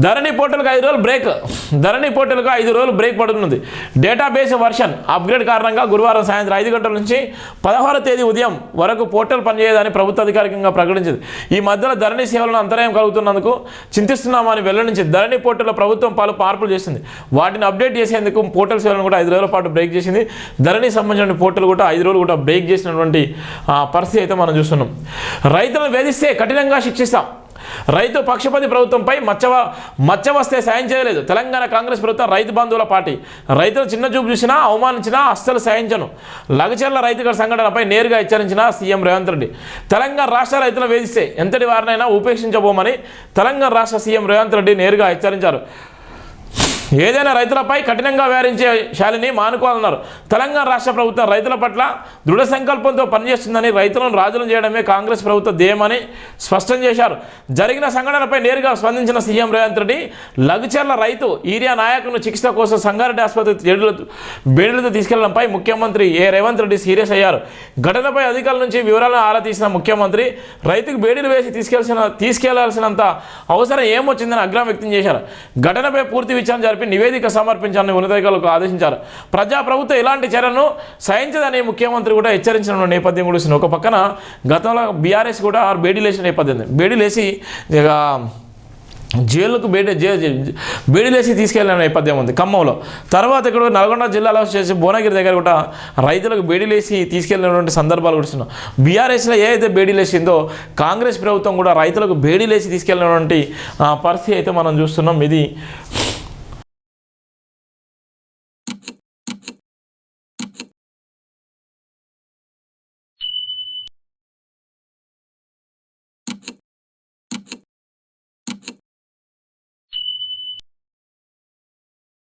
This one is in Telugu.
ధరణి పోర్టల్కి ఐదు రోజులు బ్రేక్. ధరణి పోర్టల్కు ఐదు రోజులు బ్రేక్ పడుతుంది డేటాబేస్ వర్షన్ అప్గ్రేడ్ కారణంగా గురువారం సాయంత్రం ఐదు గంటల నుంచి పదహారో తేదీ ఉదయం వరకు పోర్టల్ పనిచేయదని ప్రభుత్వ అధికారికంగా ప్రకటించింది. ఈ మధ్యలో ధరణి సేవలను అంతరాయం కలుగుతున్నందుకు చింతిస్తున్నామని వెల్లడించి ధరణి పోర్టల్లో ప్రభుత్వం పలు మార్పులు చేసింది. వాటిని అప్డేట్ చేసేందుకు పోర్టల్ సేవలను కూడా ఐదు రోజుల పాటు బ్రేక్ చేసింది. ధరణి సంబంధించిన పోర్టల్ కూడా ఐదు రోజులు కూడా బ్రేక్ చేసినటువంటి ఆ, పరిస్థితి అయితే మనం చూస్తున్నాం. రైతులను వేధిస్తే కఠినంగా శిక్షిస్తాం. రైతు పక్షపతి ప్రభుత్వంపై మచ్చవ మచ్చ వస్తే సాయం చేయలేదు. తెలంగాణ కాంగ్రెస్ ప్రభుత్వం రైతు బంధువుల పార్టీ. రైతులు చిన్న చూపు చూసినా అవమానించినా అస్సలు సాయించను లగచర్ల రైతుల సంఘటనపై నేరుగా హెచ్చరించిన సీఎం రేవంత్ రెడ్డి. తెలంగాణ రాష్ట్ర రైతులను వేధిస్తే ఎంతటి వారినైనా ఉపేక్షించబోమని తెలంగాణ రాష్ట్ర సీఎం రేవంత్ రెడ్డి నేరుగా హెచ్చరించారు. ఏదైనా రైతులపై కఠినంగా వ్యవహరించే శాలిని మానుకోవాలన్నారు. తెలంగాణ రాష్ట్ర ప్రభుత్వం రైతుల పట్ల దృఢ సంకల్పంతో పనిచేస్తుందని రైతులను రాజులను చేయడమే కాంగ్రెస్ ప్రభుత్వ ధ్యేయమని స్పష్టం చేశారు. జరిగిన సంఘటనపై నేరుగా స్పందించిన సీఎం రేవంత్ రెడ్డి లఘుచర్ల రైతు ఈరియా నాయకులను చికిత్స కోసం సంగారెడ్డి ఆసుపత్రి జడ్యులతో బేడులతో తీసుకెళ్ళడంపై ముఖ్యమంత్రి ఏ రేవంత్ రెడ్డి సీరియస్ అయ్యారు. ఘటనపై అధికారుల నుంచి వివరాలను ఆరా తీసిన ముఖ్యమంత్రి రైతుకు బేడీలు వేసి తీసుకెళ్ళాల్సిన తీసుకెళ్ళాల్సినంత అవసరం ఏమొచ్చిందని అగ్రహం వ్యక్తం చేశారు. ఘటనపై పూర్తి విచారణ జరిపి నివేదిక సమర్పించాలని ఉన్నతాధికారులకు ఆదేశించారు. ప్రజా ప్రభుత్వం ఇలాంటి చర్యలను సహించదని ముఖ్యమంత్రి కూడా హెచ్చరించిన నేపథ్యం కూడా ఒక పక్కన గతంలో బీఆర్ఎస్ కూడా బేడీలు వేసిన నేపథ్యం ఉంది. బేడీలు వేసి ఇక జైలుకు బేడి జే జే- బేడీలేసి తీసుకెళ్ళిన నేపథ్యం ఉంది ఖమ్మంలో. తర్వాత ఇక్కడ నల్గొండ జిల్లాలో వచ్చేసి భువనగిరి దగ్గర కూడా రైతులకు బేడీలేసి తీసుకెళ్ళినటువంటి సందర్భాలు కూడా బీఆర్ఎస్లో ఏదైతే అయితే బేడీలేసిందో కాంగ్రెస్ ప్రభుత్వం కూడా రైతులకు బేడీలేసి తీసుకెళ్ళినటువంటి ఆ, పరిస్థితి అయితే మనం చూస్తున్నాం. ఇది